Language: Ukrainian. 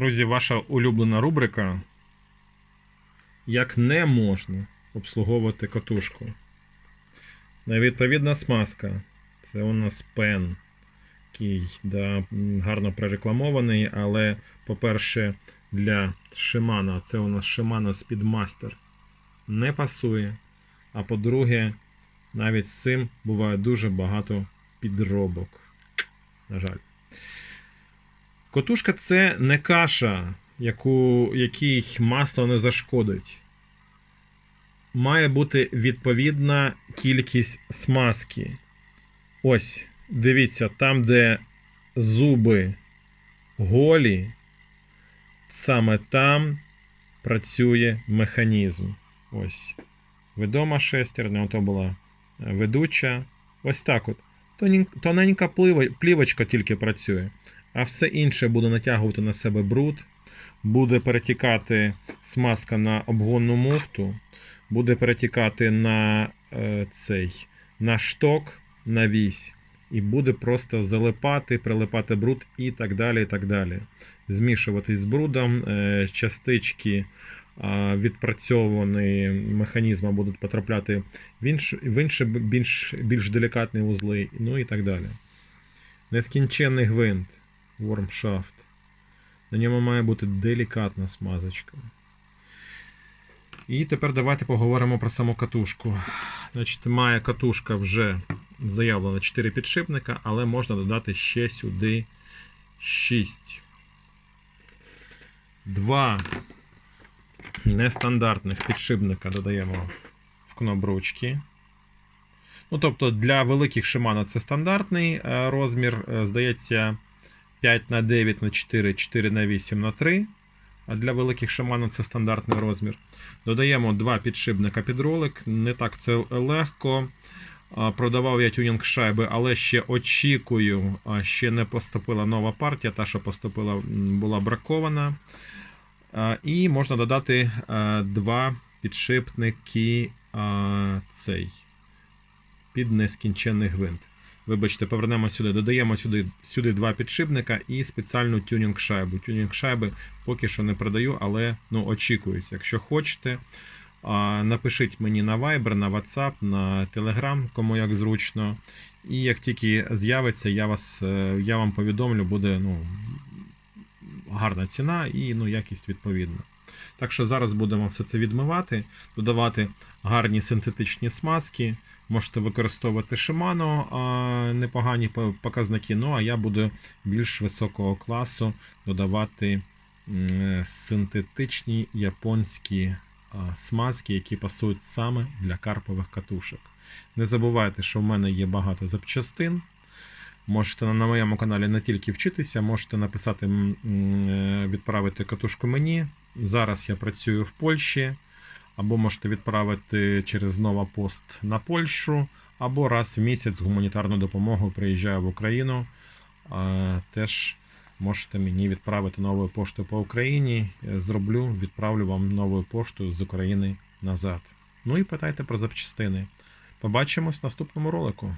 Друзі, ваша улюблена рубрика. Як не можна обслуговувати катушку. Невідповідна смазка. Це у нас пен, який да, гарно прорекламований, але, по-перше, для Shimano, це у нас Shimano Speedmaster, не пасує. А по-друге, навіть з цим буває дуже багато підробок. На жаль. Котушка це не каша, яку, якій масло не зашкодить. Має бути відповідна кількість смазки. Ось, дивіться, там, де зуби голі, саме там працює механізм. Ось. Відома шестерня, ото була е, ведуча. Ось так от. Тоненька плівочка тільки працює а все інше буде натягувати на себе бруд, буде перетікати смазка на обгонну муфту, буде перетікати на е, цей на шток, на вісь, і буде просто залипати, прилипати бруд і так далі. і так далі. Змішуватись з брудом, е, частички відпрацьовані механізми будуть потрапляти в інші, в інші більш, більш делікатні вузли, ну і так далі. Нескінченний гвинт. Вормшафт. На ньому має бути делікатна смазочка. І тепер давайте поговоримо про саму катушку. Значить, має катушка вже заявлено 4 підшипника, але можна додати ще сюди 6. Два нестандартних підшипника додаємо в кнопручки. Ну, тобто для великих Shimano це стандартний е, розмір, е, здається. 5 на 9 на 4, 4 на 8 на 3. А для великих шаманів це стандартний розмір. Додаємо два підшипника під ролик. Не так це легко. Продавав я тюнінг шайби, але ще очікую, ще не поступила нова партія. Та, що поступила, була бракована. І можна додати два підшипники цей під нескінченний гвинт. Вибачте, повернемо сюди. Додаємо сюди сюди два підшипника і спеціальну тюнінг шайбу. Тюнінг шайби поки що не продаю, але ну, очікується. Якщо хочете, напишіть мені на Viber, на WhatsApp, на Telegram, кому як зручно. І як тільки з'явиться, я вас, е, я вам повідомлю, буде ну, гарна ціна і ну, якість відповідна. Так що зараз будемо все це відмивати, додавати гарні синтетичні смазки. Можете використовувати Shimano, непогані показники. Ну а я буду більш високого класу додавати синтетичні японські смазки, які пасують саме для карпових катушок. Не забувайте, що в мене є багато запчастин. Можете на моєму каналі не тільки вчитися, можете написати, е, відправити катушку мені. Зараз я працюю в Польщі, або можете відправити через Нова Пост на Польщу, або раз в місяць гуманітарну допомогу приїжджаю в Україну. Теж можете мені відправити новою поштою по Україні. Зроблю, відправлю вам новою поштою з України назад. Ну і питайте про запчастини. Побачимось в наступному ролику.